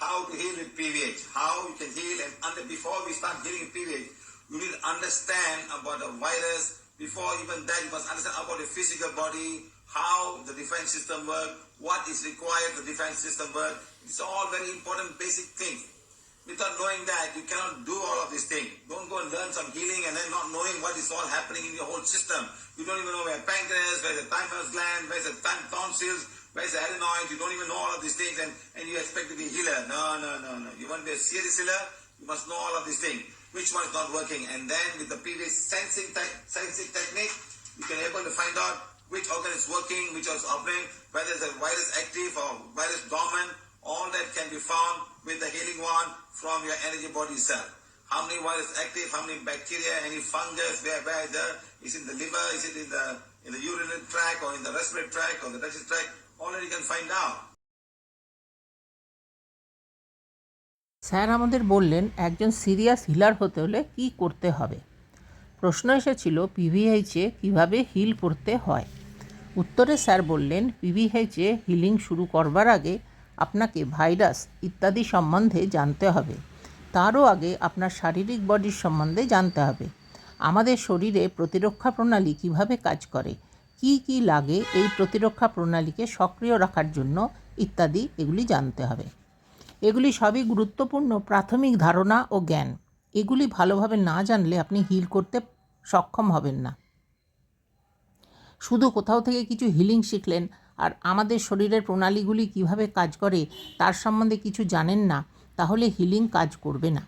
how to heal with PVH, how you can heal, and under, before we start healing PVH, you need to understand about the virus. Before even that, you must understand about the physical body, how the defense system works, what is required for defense system work. It's all very important basic things. Without knowing that, you cannot do all of these things. Don't go and learn some healing and then not knowing what is all happening in your whole system. You don't even know where pancreas, where the thymus gland, where the ton- tonsils, where's the adenoids. You don't even know all of these things and, and you expect to be a healer. No, no, no, no. You want to be a serious healer, you must know all of these things. Which one is not working? And then with the previous sensing, te- sensing technique, you can able to find out which organ is working, which is operating, whether the virus active or virus dormant, all that can be found with the healing wand from your energy body cell. How many virus active, how many bacteria, any fungus, where, where is there? Is it in the liver, is it in the in the urinary tract or in the respiratory tract or the digestive tract? You can find out. Sir আমাদের বললেন, একজন serious Hilaire হতে হলে কি করতে হবে? প্রশ্ন এসেছিল পিভিএইচে কীভাবে হিল করতে হয়? উত্তরে স্যার বললেন পিভিএইচে হিলিং শুরু করবার আগে আপনাকে ভাইরাস ইত্যাদি সম্বন্ধে জানতে হবে। তারও আগে আপনার শারীরিক বডির সম্বন্ধে জানতে হবে। আমাদের শরীরে প্রতিরক্ষা প্রণালী কীভাবে কাজ করে? কি কি লাগে এই প্রতিরক্ষা প্রণালীকে সক্রিয় রাখার জন্য ইত্যাদি এগুলি জানতে হবে। এগুলি সবই গুরুত্বপূর্ণ প্রাথমিক ধারণা ও জ্ঞান। এগুলি ভালোভাবে না জানলে আপনি হিল করতে সক্ষম হবেন না। শুধু কোথাও থেকে কিছু হিলিং শিখলেন আর আমাদের শরীরের প্রণালীগুলি কীভাবে কাজ করে তার সম্বন্ধে কিছু জানেন না, তাহলে হিলিং কাজ করবে না।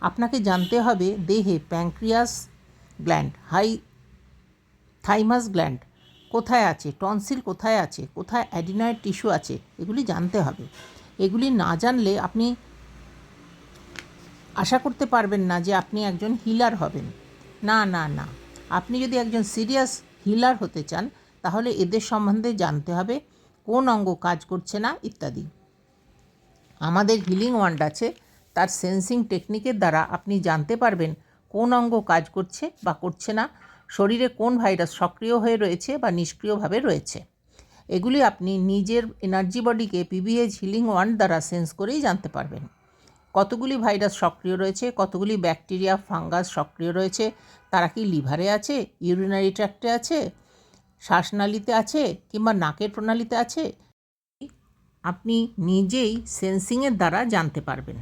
আপনাকে জানতে হবে দেহে প্যাঙ্ক্রিয়াস গ্ল্যান্ড, হাই, থাইমাস গ্ল্যান্ড কোথায় আছে? টনসিল কোথায় আছে? কোথায় অ্যাডিনয়েড টিস্যু আছে? এগুলি জানতে হবে। এগুলি না জানলে আপনি আশা করতে পারবেন না যে আপনি একজন হিলার হবেন। না না না। আপনি যদি একজন সিরিয়াস হিলার হতে চান, তাহলে এদের সম্বন্ধে জানতে হবে, কোন অঙ্গ কাজ করছে না, ইত্যাদি। আমাদের হিলিং ওয়ান্ড আছে, তার সেন্সিং টেকনিকের দ্বারা আপনি জানতে পারবেন কোন অঙ্গ কাজ করছে বা করছে না। শরীরে কোন ভাইরাস সক্রিয় হয়ে রয়েছে বা নিষ্ক্রিয়ভাবে রয়েছে? এগুলি আপনি নিজের এনার্জি বডিকে পিবিএইচ হিলিং ওয়ান দ্বারা সেন্স করেই জানতে পারবেন। কতগুলি ভাইরাস সক্রিয় রয়েছে? কতগুলি ব্যাকটেরিয়া ফাঙ্গাস সক্রিয় রয়েছে? তারা কি লিভারে আছে? ইউরিনারি ট্র্যাক্টে আছে? শ্বাসনালীতে আছে? কিংবা নাকের প্রণালীতে আছে? আপনি নিজেই সেন্সিংয়ের দ্বারা জানতে পারবেন।